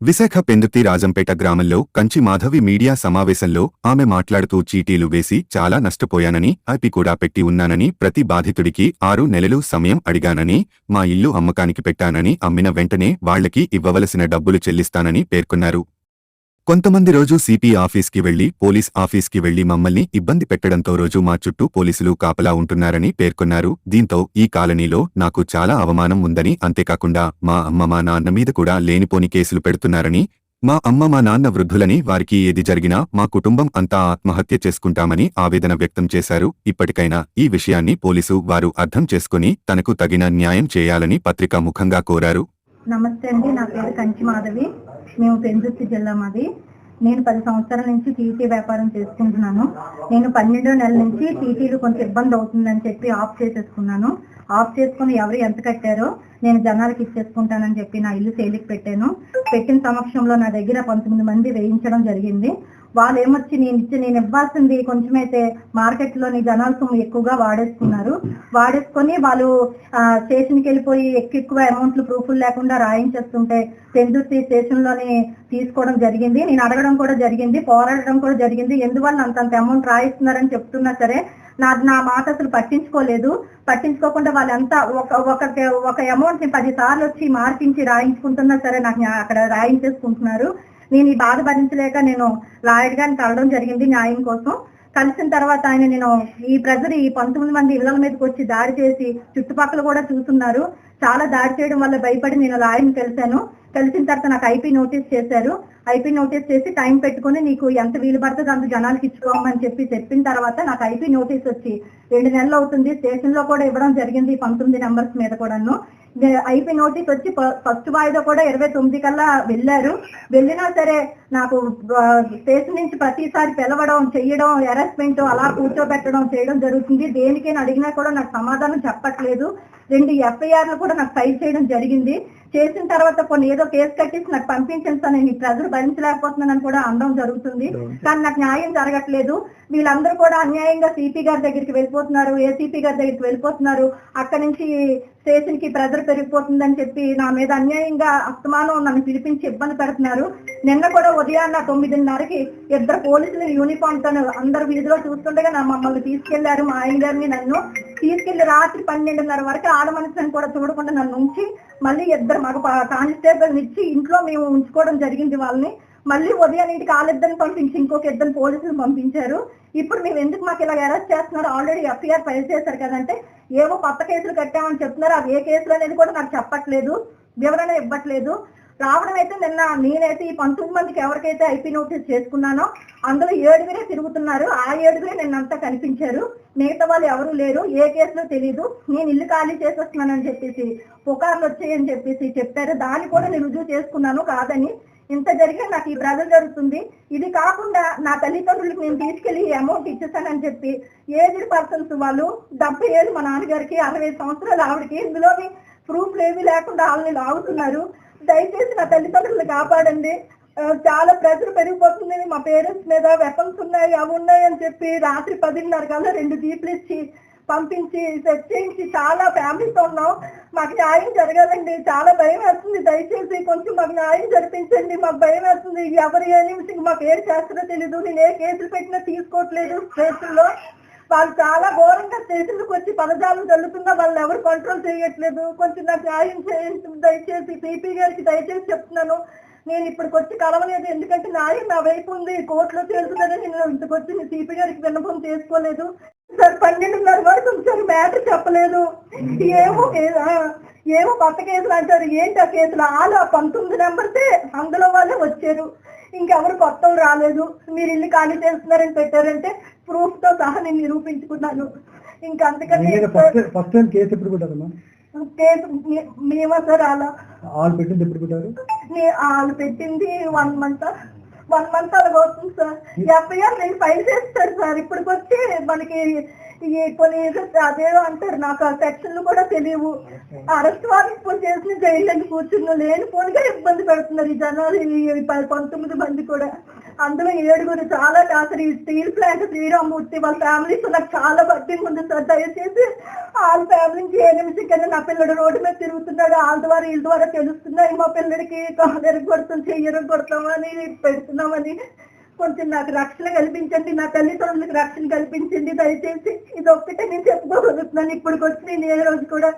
విశాఖ పెందుర్తి రాజంపేట గ్రామంలో కంచి మాధవి మీడియా సమావేశంలో ఆమె మాట్లాడుతూ చీటీలు వేసి చాలా నష్టపోయానని ఐపి కూడా పెట్టి ఉన్నానని ప్రతి బాధితుడికి ఆరు నెలలు సమయం అడిగానని మా ఇల్లు అమ్మకానికి పెట్టానని అమ్మిన వెంటనే వాళ్ళకి ఇవ్వవలసిన డబ్బులు చెల్లిస్తానని పేర్కొన్నారు. కొంతమంది రోజు సిపి ఆఫీస్కి వెళ్ళి పోలీస్ ఆఫీస్కి వెళ్ళి మమ్మల్ని ఇబ్బంది పెట్టడంతో రోజు మా చుట్టూ పోలీసులు కాపలా ఉంటున్నారని పేర్కొన్నారు. దీంతో ఈ కాలనీలో నాకు చాలా అవమానం ఉందని అంతేకాకుండా మా అమ్మ మా నాన్న మీద కూడా లేనిపోని కేసులు పెడుతున్నారని మా అమ్మ మా నాన్న వృద్ధులని వారికి ఏది జరిగినా మా కుటుంబం అంతా ఆత్మహత్య చేసుకుంటామని ఆవేదన వ్యక్తం చేశారు. ఇప్పటికైనా ఈ విషయాన్ని పోలీసు వారు అర్థం చేసుకుని తనకు తగిన న్యాయం చేయాలని పత్రికా ముఖంగా కోరారు. నమస్తే అండి. నా పేరు కంచి మాధవి. మేము పెందుర్తి జిల్లా మాది. నేను పది సంవత్సరాల నుంచి టీటీ వ్యాపారం చేసుకుంటున్నాను. నేను పన్నెండో నెల నుంచి టీటీలు కొంచెం ఇబ్బంది అవుతుందని చెప్పి ఆఫ్ చేసేసుకున్నాను. ఆఫ్ చేసుకుని ఎవరు ఎంత కట్టారో నేను జనాలకి ఇచ్చేసుకుంటానని చెప్పి నా ఇల్లు సేలికి పెట్టాను. పెట్టిన సమక్షంలో నా దగ్గర పంతొమ్మిది మంది వేయించడం జరిగింది. వాళ్ళు ఏమొచ్చి నేను ఇచ్చి నేను ఇవ్వాల్సింది కొంచెమైతే మార్కెట్లోని జనాల సొమ్ము ఎక్కువగా వాడేసుకున్నారు. వాడేసుకొని వాళ్ళు స్టేషన్కి వెళ్ళిపోయి ఎక్కువ ఎక్కువ అమౌంట్లు ప్రూఫ్లు లేకుండా రాయించేస్తుంటే పెందుర్తి స్టేషన్లోని తీసుకోవడం జరిగింది. నేను అడగడం కూడా జరిగింది పోరాడడం కూడా జరిగింది. ఎందువల్ల అంతంత అమౌంట్ రాయిస్తున్నారని చెప్తున్నా సరే నా నా మాట అసలు పట్టించుకోలేదు. పట్టించుకోకుండా వాళ్ళంతా ఒక ఒక ఒక అమౌంట్ని పది సార్లు వచ్చి మార్పించి రాయించుకుంటున్నా సరే నాకు అక్కడ రాయించేసుకుంటున్నారు. నేను ఈ బాధ భరించలేక నేను లాయర్ గారిని కలవడం జరిగింది న్యాయం కోసం. కలిసిన తర్వాత ఆయన నేను ఈ ప్రజలు ఈ పంతొమ్మిది మంది ఇళ్ళ మీదకి వచ్చి దాడి చేసి చుట్టుపక్కల కూడా చూస్తున్నారు. చాలా దాడి చేయడం వల్ల భయపడి నేను లాయర్ని కలిశాను. కలిసిన తర్వాత నాకు ఐపీ నోటీస్ చేశారు. ఐపీ నోటీస్ చేసి టైం పెట్టుకుని నీకు ఎంత వీలు పడుతుంది అంత జనాలకి ఇచ్చుకోమని చెప్పి చెప్పిన తర్వాత నాకు ఐపీ నోటీస్ వచ్చి రెండు నెలలు అవుతుంది. స్టేషన్లో కూడా ఇవ్వడం జరిగింది పంతొమ్మిది నెంబర్స్ మీద కూడాను. ఐపీ నోటీస్ వచ్చి ఫస్ట్ వాయిదా కూడా ఇరవై తొమ్మిది కల్లా వెళ్ళారు. వెళ్ళినా సరే నాకు స్టేషన్ నుంచి ప్రతిసారి పిలవడం చేయడం హెరాస్మెంట్ అలా కూర్చోబెట్టడం చేయడం జరుగుతుంది. దేనికైనా అడిగినా కూడా నాకు సమాధానం చెప్పట్లేదు. రెండు ఎఫ్ఐఆర్లు కూడా నాకు ఫైల్ చేయడం జరిగింది. చేసిన తర్వాత కొన్ని ఏదో కేసు కట్టేసి నాకు పంపించండి సార్ నేను ఈ ప్రజలు భరించలేకపోతున్నానని కూడా అనడం జరుగుతుంది. కానీ నాకు న్యాయం జరగట్లేదు. వీళ్ళందరూ కూడా అన్యాయంగా సిపి గారి దగ్గరికి వెళ్ళిపోతున్నారు. ఏసీపీ గారి దగ్గరికి వెళ్ళిపోతున్నారు? అక్కడి నుంచి స్టేషన్కి ప్రెజర్ పెరిగిపోతుందని చెప్పి నా మీద అన్యాయంగా అస్తమానం నన్ను పిలిపించి ఇబ్బంది పెడుతున్నారు. నిన్న కూడా ఉదయాన్న తొమ్మిదిన్నరకి ఇద్దరు పోలీసులు యూనిఫామ్తో అందరు వీధిలో చూస్తుండగా నా మమ్మల్ని తీసుకెళ్ళారు మా ఆయన గారిని నన్ను. తీసుకెళ్ళి రాత్రి పన్నెండున్నర వరకు ఆడ మనుషులను కూడా చూడకుండా నన్ను ఉంచి మళ్ళీ ఇద్దరు మగ కానిస్టేబుల్ ఇచ్చి ఇంట్లో మేము ఉంచుకోవడం జరిగింది వాళ్ళని. మళ్ళీ ఉదయం ఇంటికి వాళ్ళిద్దరిని పంపించి ఇంకొక ఇద్దరు పోలీసులు పంపించారు. ఇప్పుడు మేము ఎందుకు మాకు ఇలా అరెస్ట్ చేస్తున్నారు? ఆల్రెడీ ఎఫ్ఐఆర్ ఫైల్ చేశారు కదంటే ఏవో కొత్త కేసులు కట్టామని చెప్తున్నారు. అవి ఏ కేసులు అనేది కూడా నాకు చెప్పట్లేదు. వివరణ ఇవ్వట్లేదు. రావడం అయితే నిన్న నేనైతే ఈ పంతొమ్మిది మందికి ఎవరికైతే ఐపీ నోటీస్ చేసుకున్నానో అందులో ఏడుగురే తిరుగుతున్నారు. ఆ ఏడుగురే నిన్నంతా కనిపించారు. మిగతా వాళ్ళు ఎవరు లేరు. ఏ కేసులో తెలియదు నేను ఇల్లు ఖాళీ చేసేస్తున్నానని చెప్పేసి పుకార్లు వచ్చాయని చెప్పేసి చెప్పారు. దాన్ని కూడా నేను రుజువు చేసుకున్నాను కాదని ఇంత జరిగిన నాకు ఈ బ్రదర్ జరుగుతుంది. ఇది కాకుండా నా తల్లిదండ్రులకు నేను తీసుకెళ్ళి అమౌంట్ ఇచ్చేసానని చెప్పి ఏజ్డ్ పర్సన్స్ వాళ్ళు డెబ్బై ఏళ్ళు మా నాన్నగారికి అరవై సంవత్సరాలు ఆవిడకి ఇందులోని ప్రూఫ్లు ఏమీ లేకుండా వాళ్ళని లాగుతున్నారు. దయచేసి నా తల్లిదండ్రులు కాపాడండి. చాలా ప్రెజర్ పెరిగిపోతుందని మా పేరెంట్స్ మీద వెపన్స్ ఉన్నాయి అవి ఉన్నాయి అని చెప్పి రాత్రి పదిన్నర కల్లా రెండు జీపులు ఇచ్చి పంపించి సెట్ చేయించి చాలా ఫ్యామిలీతో ఉన్నాం. మాకు న్యాయం జరగాలండి. చాలా భయం వేస్తుంది. దయచేసి కొంచెం మాకు న్యాయం జరిపించండి. మాకు భయం వేస్తుంది. ఎవరు ఏ నిమిషం మాకు ఏం చేస్తారో తెలీదు. నేను ఏ కేసులు పెట్టినా తీసుకోవట్లేదు స్టేషన్లో. వాళ్ళు చాలా ఘోరంగా స్టేషన్లకు వచ్చి పదజాలం జల్లుతున్నా వాళ్ళు ఎవరు కంట్రోల్ చేయట్లేదు. కొంచెం నాకు న్యాయం చేయండి. దయచేసి సిపి గారికి దయచేసి చెప్తున్నాను. నేను ఇప్పటికి వచ్చి కలవలేదు. ఎందుకంటే నాయ నా వైపు ఉంది. కోర్టులో తెలుస్తుందని నేను ఇంతకొచ్చి మీ సిపి గారికి విన్నపం చేసుకోలేదు. సార్ పన్నెండున్నర వరకు సార్ మ్యాటర్ చెప్పలేదు. ఏమో ఏమో కొత్త కేసులు అంటారు. ఏంటి ఆ కేసులు? ఆలో పంతొమ్మిది నెంబర్సే అందులో వాళ్ళే వచ్చారు. ఇంకెవరు కొత్త రాలేదు. మీరు ఇల్లు ఖాళీ చేస్తున్నారని పెట్టారంటే ప్రూఫ్తో సహా నేను నిరూపించుకున్నాను. ఇంకా అందుకని ఫస్ట్ ఫస్ట్ టైం కేసు ఎప్పుడు పెట్టారమ్మా? కేసు మేమా సార్ అలా? పెట్టింది ఎప్పుడు పెట్టారు? వాళ్ళు పెట్టింది వన్ మంత్ వన్ మంత్ అలాగ అవుతుంది సార్. ఎఫ్ఐఆర్ నేను ఫైల్ చేస్తారు సార్. ఇప్పటికి వచ్చి మనకి కొన్ని అదేదో అంటారు నాకు ఆ సెక్షన్లు కూడా తెలియవు. అరెస్ట్ వారెంట్ ఇప్పుడు చేసిన జైలు కూర్చున్న. లేని పోనిగా ఇబ్బంది పెడుతున్నారు ఈ జనాలు పంతొమ్మిది మంది కూడా. అందులో ఏడుగురు చాలా టాసర్ ఈ స్టీల్ ప్లాంట్ శ్రీరామూర్తి వాళ్ళ ఫ్యామిలీస్ నాకు చాలా బట్టింగ్ ఉంది సార్ దయచేసి వాళ్ళ ఫ్యామిలీ నుంచి ఏ నిమిషం కన్నా నా పిల్లడు రోడ్డు మీద తిరుగుతున్నాడు వాళ్ళ ద్వారా వీళ్ళ ద్వారా తెలుస్తున్నాయి. మా పిల్లడికి కాలర్ కొడతాం చెయ్యరు కొడతామని పెడుతున్నామని. కొంచెం నాకు రక్షణ కల్పించండి నా తల్లిదండ్రులకు రక్షణ కల్పించండి. దయచేసి ఇది ఒక్కటే నేను చెప్పుకోగలుగుతున్నాను. ఇప్పటికి వచ్చి నేను ఏ రోజు కూడా.